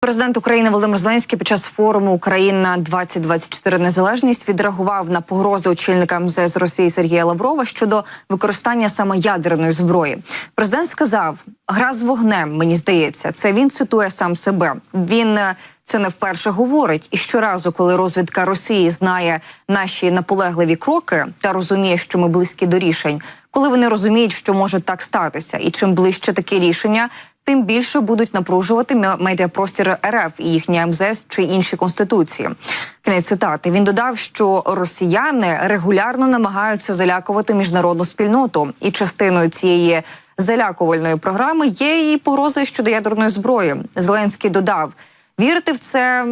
Президент України Володимир Зеленський під час форуму Україна 2024 незалежність відреагував на погрози очільника МЗС Росії Сергія Лаврова щодо використання саме ядерної зброї. Президент сказав: гра з вогнем. Мені здається, це він цитує сам себе. Він е, це не вперше говорить. І щоразу, коли розвідка Росії знає наші наполегливі кроки та розуміє, що ми близькі до рішень, коли вони розуміють, що може так статися, і чим ближче такі рішення, тим більше будуть напружувати ме- медіапростір РФ і їхні МЗС чи інші конституції. Кінець цитати. Він додав, що росіяни регулярно намагаються залякувати міжнародну спільноту, і частиною цієї залякувальної програми є і погрози щодо ядерної зброї. Зеленський додав. Вірити в це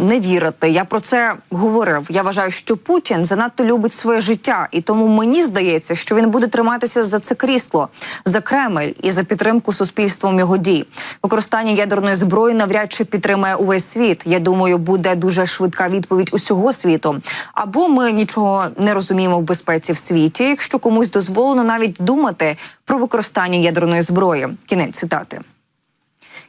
не вірити. Я про це говорив. Я вважаю, що Путін занадто любить своє життя, і тому мені здається, що він буде триматися за це крісло, за Кремль і за підтримку суспільством його дій. Використання ядерної зброї навряд чи підтримає увесь світ. Я думаю, буде дуже швидка відповідь усього світу. Або ми нічого не розуміємо в безпеці в світі, якщо комусь дозволено навіть думати про використання ядерної зброї. Кінець цитати.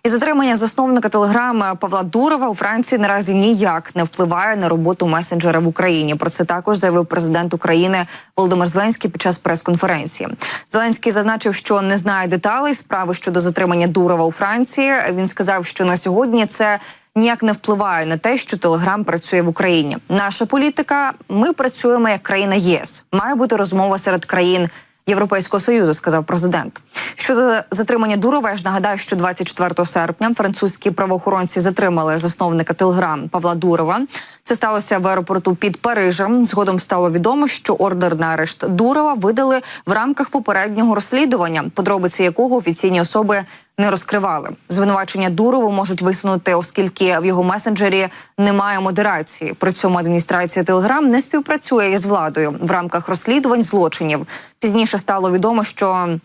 І затримання засновника телеграми Павла Дурова у Франції наразі ніяк не впливає на роботу месенджера в Україні. Про це також заявив президент України Володимир Зеленський під час прес-конференції. Зеленський зазначив, що не знає деталей справи щодо затримання Дурова у Франції. Він сказав, що на сьогодні це. Ніяк не впливає на те, що Телеграм працює в Україні. Наша політика. Ми працюємо як країна ЄС. Має бути розмова серед країн Європейського союзу, сказав президент. Щодо затримання Дурова, я ж нагадаю, що 24 серпня французькі правоохоронці затримали засновника Телеграм Павла Дурова. Це сталося в аеропорту під Парижем. Згодом стало відомо, що ордер на арешт Дурова видали в рамках попереднього розслідування, подробиці якого офіційні особи не розкривали. Звинувачення Дурову можуть висунути, оскільки в його месенджері немає модерації. При цьому адміністрація Телеграм не співпрацює із владою в рамках розслідувань злочинів. Пізніше стало відомо, що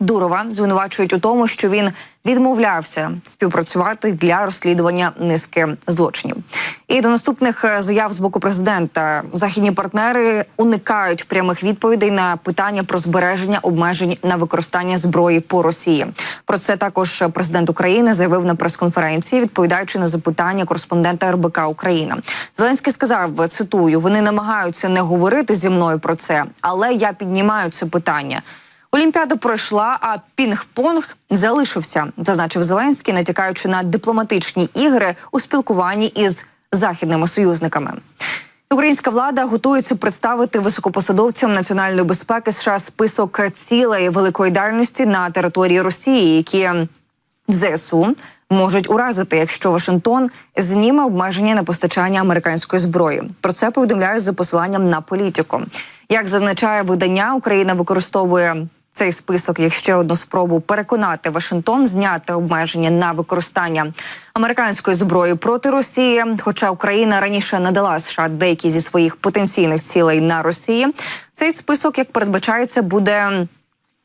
Дурова звинувачують у тому, що він відмовлявся співпрацювати для розслідування низки злочинів. І до наступних е, заяв з боку президента західні партнери уникають прямих відповідей на питання про збереження обмежень на використання зброї по Росії. Про це також президент України заявив на прес-конференції, відповідаючи на запитання кореспондента РБК Україна. Зеленський сказав: цитую: вони намагаються не говорити зі мною про це, але я піднімаю це питання. Олімпіада пройшла, а пінг-понг залишився, зазначив Зеленський, натякаючи на дипломатичні ігри у спілкуванні із західними союзниками. Українська влада готується представити високопосадовцям національної безпеки США список цілей великої дальності на території Росії, які ЗСУ можуть уразити, якщо Вашингтон зніме обмеження на постачання американської зброї. Про це повідомляють за посиланням на політику. Як зазначає видання, Україна використовує цей список як ще одну спробу переконати Вашингтон зняти обмеження на використання американської зброї проти Росії. Хоча Україна раніше надала США деякі зі своїх потенційних цілей на Росії, цей список, як передбачається, буде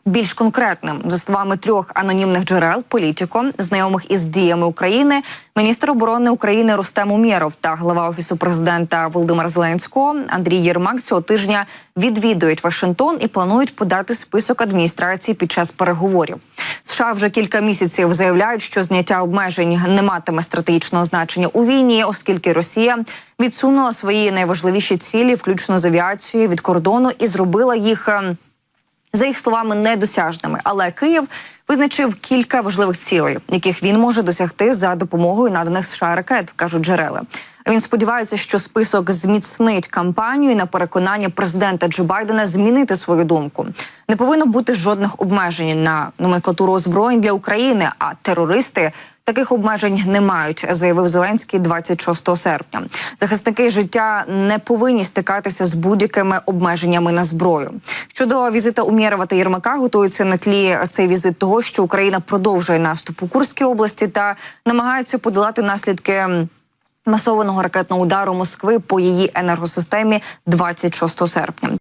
більш конкретним за словами трьох анонімних джерел політико, знайомих із діями України, міністр оборони України Рустем Умєров та глава офісу президента Володимира Зеленського Андрій Єрмак цього тижня відвідують Вашингтон і планують подати список адміністрації під час переговорів. США вже кілька місяців заявляють, що зняття обмежень не матиме стратегічного значення у війні, оскільки Росія відсунула свої найважливіші цілі, включно з авіацією від кордону, і зробила їх. За їх словами недосяжними. Але Київ визначив кілька важливих цілей, яких він може досягти за допомогою наданих США ракет, кажуть джерела. Він сподівається, що список зміцнить кампанію на переконання президента Джо Байдена змінити свою думку. Не повинно бути жодних обмежень на номенклатуру озброєнь для України, а терористи. Таких обмежень не мають, заявив Зеленський 26 серпня. Захисники життя не повинні стикатися з будь-якими обмеженнями на зброю. Щодо візита Умєрова та Єрмака, готується на тлі цей візит того, що Україна продовжує наступ у Курській області та намагається подолати наслідки. Масованого ракетного удару Москви по її енергосистемі 26 серпня.